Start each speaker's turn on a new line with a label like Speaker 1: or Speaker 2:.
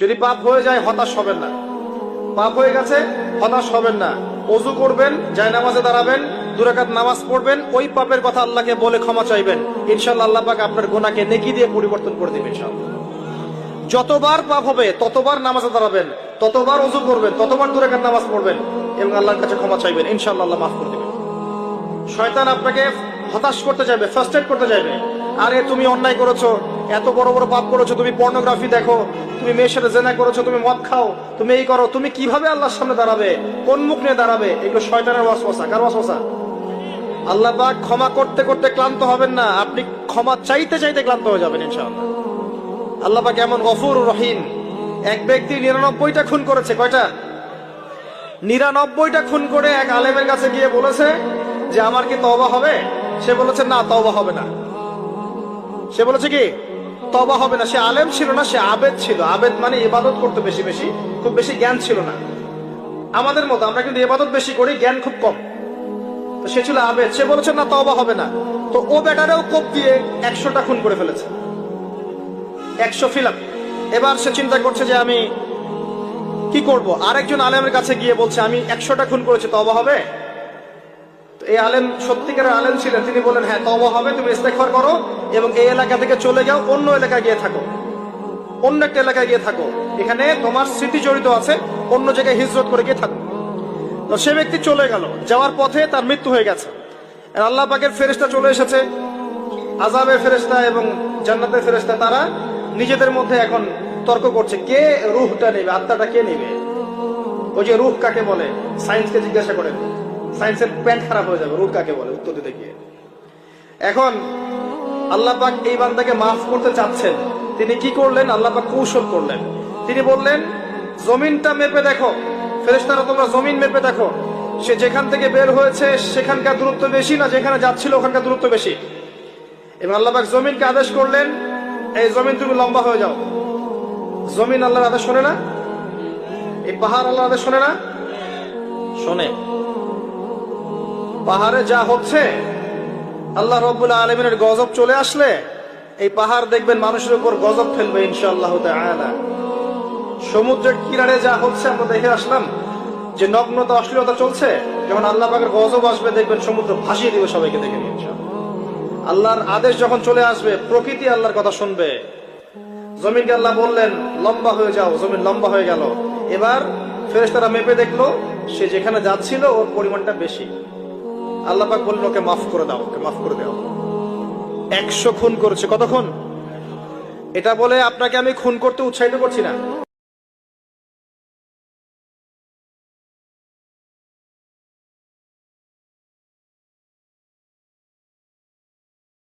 Speaker 1: যদি পাপ হয়ে যায়, হতাশ হবেন না। পাপ হয়ে গেছে, হতাশ হবেন না। অজু করবেন যায় নামাজে দাঁড়াবেন দুরাকাত নামাজ পড়বেন, ওই পাপের কথা আল্লাহকে বলে ক্ষমা চাইবেন। ইনশাল্লাহ আল্লাহ পাক আপনার গোনাকে নেকি দিয়ে পরিবর্তন করে দিবেন ইনশাআল্লাহ। যতবার পাপ হবে, ততবার নামাজে দাঁড়াবেন, ততবার অজু করবেন, ততবার দুরাকাত নামাজ পড়বেন এবং আল্লাহর কাছে ক্ষমা চাইবেন। ইনশাআল্লাহ আল্লাহ মাফ করে দিবেন। শয়তান আপনাকে হতাশ করতে যাবে ফার্স্টেড করতে যাবে আরে তুমি অন্যায় করেছ এত বড় বড় পাপ করেছ, তুমি পর্নোগ্রাফি দেখো, তুমি মেয়ের সাথে জেনা করেছ, তুমি মদ খাও, তুমি এই করো, তুমি কীভাবে আল্লাহর সামনে দাঁড়াবে? কোন মুখ নিয়ে দাঁড়াবে? এগুলো শয়তানের ওয়াসওয়াসা। কার ওয়াসওয়াসা? আল্লাহ পাক ক্ষমা করতে করতে ক্লান্ত হবেন না, আপনি ক্ষমা চাইতে চাইতে ক্লান্ত হয়ে যাবেন ইনশাআল্লাহ। আল্লাহ পাক এমন গফুর রহিম। এক ব্যক্তি নিরানব্বইটা খুন করেছে, কয়টা? নিরানব্বইটা খুন করে এক আলেমের কাছে গিয়ে বলেছে যে, আমার কি তবা হবে? সে বলেছে, না তবা হবে না। সে বলেছে কি? তবা হবে না। সে আলেম ছিল না, সে আবেদ ছিল। আবেদ মানে ইবাদত করতে বেশি বেশি, খুব বেশি জ্ঞান ছিল না। আমাদের মতো আমরা কিন্তু ইবাদত বেশি করি, জ্ঞান খুব কম। তো সে ছিল আবেদ। সে বলেছে, না তবা হবে না। তো ও বেটারেও কোপ দিয়ে একশোটা খুন করে ফেলেছে। একশো ফিলাপ। এবার সে চিন্তা করছে যে আমি কি করব? আরেকজন আলেমের কাছে গিয়ে বলছে, আমি একশোটা খুন করেছি তবা হবে? এই আলেম, সত্যিকারের আলেম ছিলেন। তিনি বলেন হ্যাঁ তবা হবে, তুমি ইস্তেকফার করো এবং এই এলাকা থেকে চলে যাও, অন্য এলাকায় গিয়ে থাকো। অন্য একটা এলাকায় গিয়ে থাকো। এখানে তোমার স্মৃতি জড়িত আছে, অন্য জায়গায় হিজরত করে গিয়ে থাকো। তো সে ব্যক্তি চলে গেল। যাওয়ার পথে তার মৃত্যু হয়ে গেছে। আল্লাহ পাকের ফেরেশতা চলে এসেছে। আজাবের ফেরেশতা এবং জান্নাতের ফেরেশতা, তারা নিজেদের মধ্যে এখন তর্ক করছে, কে রুহটা নেবে? আত্মাটা কে নেবে? ওই যে রুহ কাকে বলে? সায়েন্সকে জিজ্ঞাসা করেন। সায়েন্সের প্যান্ট খারাপ হয়ে যাবে রুহ কাকে বলে? উত্তর দিতে গিয়ে। এখন আল্লাহ পাক এই বান্দাকে মাফ করতে চাচ্ছেন। তিনি কি করলেন? আল্লাহ পাক কৌশল করলেন। তিনি বললেন, জমিনটা মেপে দেখো। ফেরেশতারা, তোমরা জমিন মেপে দেখো। সে যেখান থেকে বের হয়েছে, সেখানকার দূরত্ব বেশি না যেখানে যাচ্ছিল, ওখানকার দূরত্ব বেশি? এবং আল্লাহ পাক জমিনকে আদেশ করলেন, এই জমিন তুমি লম্বা হয়ে যাও। জমিন আল্লাহর আদেশ শোনে না? এই পাহাড় আল্লাহর আদেশ শোনে না? শোনে। পাহাড়ে যা হচ্ছে, আল্লাহ রব্বুল আলমিনের গজব চলে আসলে, এই পাহাড় দেখবেন মানুষের উপর গজব ফেলবে ইনশাআল্লাহ সমুদ্রের কিনারে যা হচ্ছে, আমরা দেখে আসলাম যে নগ্নতা, অশ্লীলতা চলছে। যখন আল্লাহ পাকের গজব আসবে, দেখবেন সমুদ্র ভাসিয়ে দিবে সবাইকে দেখে আল্লাহর আদেশ যখন চলে আসবে, প্রকৃতি আল্লাহর কথা শুনবে। জমিনকে আল্লাহ বললেন, লম্বা হয়ে যাও, জমিন লম্বা হয়ে গেল। এবার ফেরেশতারা মেপে দেখল, সে যেখানে যাচ্ছিল, ওর পরিমাণটা বেশি। আল্লাহ পাক বললেন, ওকে মাফ করে দাও, ওকে মাফ করে দাও। একশো খুন করেছে। কতক্ষণ? এটা বলে আপনাকে আমি খুন করতে উৎসাহিত করছি না।